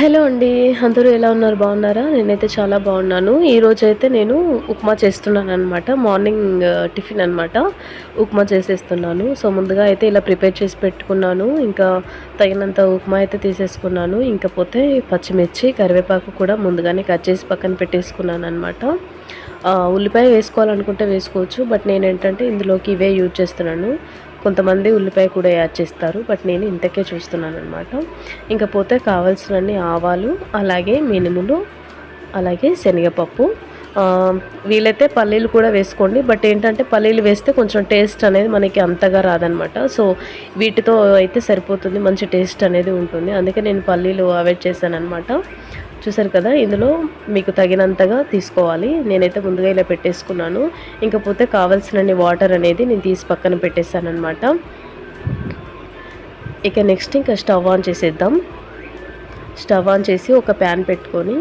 Hello అండి అందరూ ఎలా ఉన్నారు? బాగున్నారా? నేనైతే చాలా బాగున్నాను. ఈరోజు అయితే నేను ఉప్మా చేస్తున్నాను అనమాట మార్నింగ్ టిఫిన్ అనమాట ఉప్మా చేసేస్తున్నాను. సో ముందుగా అయితే ఇలా ప్రిపేర్ చేసి పెట్టుకున్నాను. ఇంకా తగినంత ఉప్మా అయితే తీసేసుకున్నాను. ఇంకా పోతే పచ్చిమిర్చి కరివేపాకు కూడా ముందుగానే కట్ చేసి పక్కన పెట్టేసుకున్నాను అనమాట ఉల్లిపాయ వేసుకోవాలనుకుంటే వేసుకోవచ్చు. బట్ నేను ఏంటంటే ఇందులోకి ఇవే యూజ్ చేస్తున్నాను. కొంతమంది ఉల్లిపాయ కూడా యాడ్ చేస్తారు బట్ నేను ఇంతకే చూస్తున్నాను అనమాట ఇంకా పోతే కావాల్సినన్ని ఆవాలు అలాగే మినుములు అలాగే శనగపప్పు. వీలైతే పల్లీలు కూడా వేసుకోండి బట్ ఏంటంటే పల్లీలు వేస్తే కొంచెం టేస్ట్ అనేది మనకి అంతగా రాదనమాట సో వీటితో అయితే సరిపోతుంది మంచి టేస్ట్ అనేది ఉంటుంది. అందుకే నేను పల్లీలు అవాయిడ్ చేశాను అనమాట చూసారు కదా ఇందులో మీకు తగినంతగా తీసుకోవాలి. నేనైతే ముందుగా ఇలా పెట్టేసుకున్నాను. ఇంకపోతే కావాల్సినన్ని వాటర్ అనేది నేను తీసి పక్కన పెట్టేశాను అనమాట ఇక నెక్స్ట్ ఇంకా స్టవ్ ఆన్ చేసేద్దాం. స్టవ్ ఆన్ చేసి ఒక ప్యాన్ పెట్టుకొని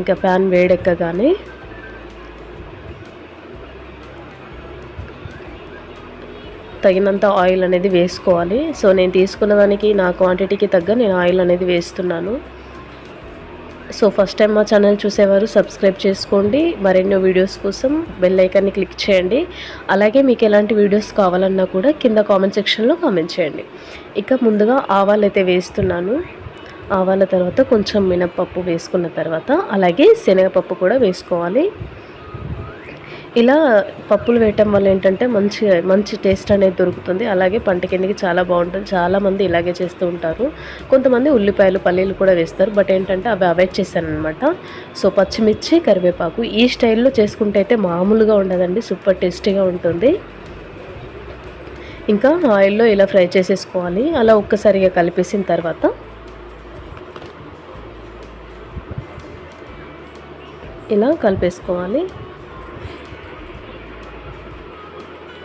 ఇంకా ప్యాన్ వేడెక్కగానే తగినంత ఆయిల్ అనేది వేసుకోవాలి. సో నేను తీసుకున్న దానికి నా క్వాంటిటీకి తగ్గ నేను ఆయిల్ అనేది వేస్తున్నాను. సో ఫస్ట్ టైం మా ఛానల్ చూసేవారు సబ్స్క్రైబ్ చేసుకోండి. మరెన్నో వీడియోస్ కోసం బెల్ ఐకాన్ని క్లిక్ చేయండి. అలాగే మీకు ఎలాంటి వీడియోస్ కావాలన్నా కూడా కింద కామెంట్ సెక్షన్లో కామెంట్ చేయండి. ఇక ముందుగా ఆవాలు అయితే వేస్తున్నాను. ఆవాల తర్వాత కొంచెం మినప్పప్పు వేసుకున్న తర్వాత అలాగే శనగపప్పు కూడా వేసుకోవాలి. ఇలా పప్పులు వేయటం వల్ల ఏంటంటే మంచి మంచి టేస్ట్ అనేది దొరుకుతుంది. అలాగే పంట కిందకి చాలా బాగుంటుంది. చాలామంది ఇలాగే చేస్తూ ఉంటారు. కొంతమంది ఉల్లిపాయలు పల్లీలు కూడా వేస్తారు. బట్ ఏంటంటే అవి అవాయిడ్ చేశాను అనమాట సో పచ్చిమిర్చి కరివేపాకు ఈ స్టైల్లో చేసుకుంటే అయితే మామూలుగా ఉండదండి. సూపర్ టేస్టీగా ఉంటుంది. ఇంకా ఆయిల్లో ఇలా ఫ్రై చేసేసుకోవాలి. అలా ఒక్కసారిగా కలిపేసిన తర్వాత ఇలా కలిపేసుకోవాలి.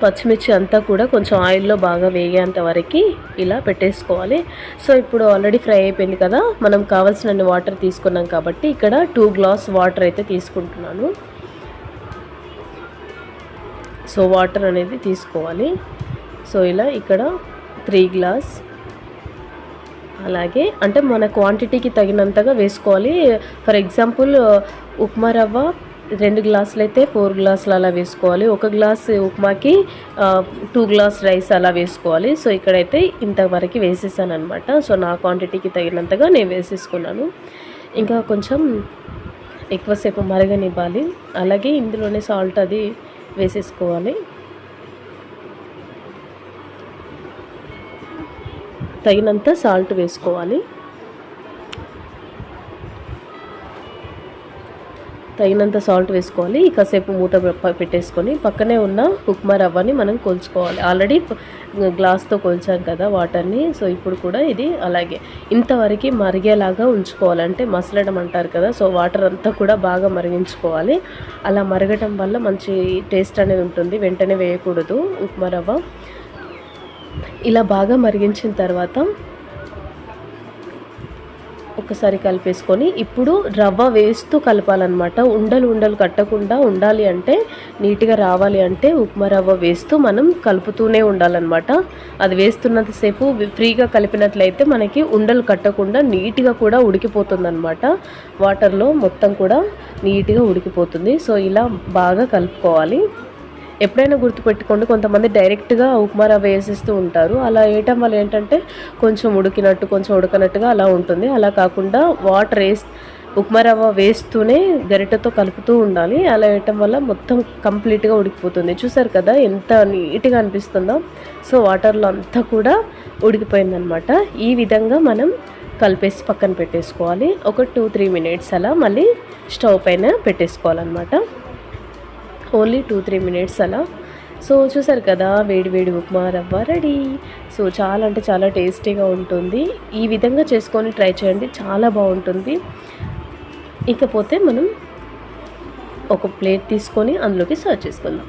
పచ్చిమిర్చి అంతా కూడా కొంచెం ఆయిల్లో బాగా వేగేంత వరకు ఇలా పెట్టేసుకోవాలి. సో ఇప్పుడు ఆల్రెడీ ఫ్రై అయిపోయింది కదా మనం కావాల్సిన వాటర్ తీసుకున్నాం కాబట్టి ఇక్కడ టూ గ్లాస్ వాటర్ అయితే తీసుకుంటున్నాను. సో వాటర్ అనేది తీసుకోవాలి. సో ఇలా ఇక్కడ త్రీ గ్లాస్ అలాగే అంటే మన క్వాంటిటీకి తగినంతగా వేసుకోవాలి. ఫర్ ఎగ్జాంపుల్ ఉప్మా రవ్వ రెండు గ్లాసులు అయితే ఫోర్ గ్లాసులు అలా వేసుకోవాలి. ఒక గ్లాస్ ఉప్మాకి టూ గ్లాస్ రైస్ అలా వేసుకోవాలి. సో ఇక్కడైతే ఇంతవరకు వేసేసాను అనమాట సో నా క్వాంటిటీకి తగినంతగా నేను వేసేసుకున్నాను. ఇంకా కొంచెం ఎక్కువసేపు మరగనివ్వాలి. అలాగే ఇందులోనే సాల్ట్ అది వేసేసుకోవాలి. తగినంత సాల్ట్ వేసుకోవాలి. తగినంత సాల్ట్ వేసుకోవాలి. కాసేపు మూత పెట్టేసుకొని పక్కనే ఉన్న ఉప్మా రవ్వని మనం కొలుచుకోవాలి. ఆల్రెడీ గ్లాస్తో కొలిచాం కదా వాటర్ని. సో ఇప్పుడు కూడా ఇది అలాగే. ఇంతవరకు మరిగేలాగా ఉంచుకోవాలంటే మసలడం అంటారు కదా సో వాటర్ అంతా కూడా బాగా మరిగించుకోవాలి. అలా మరగటం వల్ల మంచి టేస్ట్ అనేది ఉంటుంది. వెంటనే వేయకూడదు ఉప్మా రవ్వ. ఇలా బాగా మరిగించిన తర్వాత ఒకసారి కలిపేసుకొని ఇప్పుడు రవ్వ వేస్తూ కలపాలన్నమాట. ఉండలు ఉండలు కట్టకుండా ఉండాలి అంటే నీట్గా రావాలి అంటే ఉప్మా రవ్వ వేస్తూ మనం కలుపుతూనే ఉండాలన్నమాట. అది వేస్తున్నంతసేపు ఫ్రీగా కలిపినట్లయితే మనకి ఉండలు కట్టకుండా నీట్గా కూడా ఉడికిపోతుంది అనమాట వాటర్లో మొత్తం కూడా నీట్గా ఉడికిపోతుంది. సో ఇలా బాగా కలుపుకోవాలి. ఎప్పుడైనా గుర్తుపెట్టుకోండి కొంతమంది డైరెక్ట్గా ఉప్మా రవ్వ వేసేస్తూ ఉంటారు. అలా వేయటం వల్ల ఏంటంటే కొంచెం ఉడికినట్టు కొంచెం ఉడకనట్టుగా అలా ఉంటుంది. అలా కాకుండా వాటర్ వేసి ఉప్మా రవ్వ వేస్తూనే గరిటెతో కలుపుతూ ఉండాలి. అలా వేయటం వల్ల మొత్తం కంప్లీట్గా ఉడికిపోతుంది. చూసారు కదా ఎంత నీట్గా అనిపిస్తుందో? సో వాటర్లో అంతా కూడా ఉడికిపోయిందనమాట. ఈ విధంగా మనం కలిపేసి పక్కన పెట్టేసుకోవాలి. ఒక టూ త్రీ మినిట్స్ అలా మళ్ళీ స్టవ్ పైన పెట్టేసుకోవాలన్నమాట. ఓన్లీ టూ త్రీ మినిట్స్ అలా. సో చూసారు కదా వేడి వేడి ఉప్మా రవ్వ రెడీ. సో చాలా అంటే చాలా టేస్టీగా ఉంటుంది. ఈ విధంగా చేసుకొని ట్రై చేయండి. చాలా బాగుంటుంది. ఇకపోతే మనం ఒక ప్లేట్ తీసుకొని అందులోకి సర్వ్ చేసుకుందాం.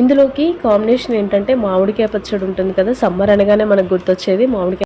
ఇందులోకి కాంబినేషన్ ఏంటంటే మామిడికాయ పచ్చడి ఉంటుంది కదా సమ్మర్ అనగానే మనకు గుర్తొచ్చేది మామిడికాయ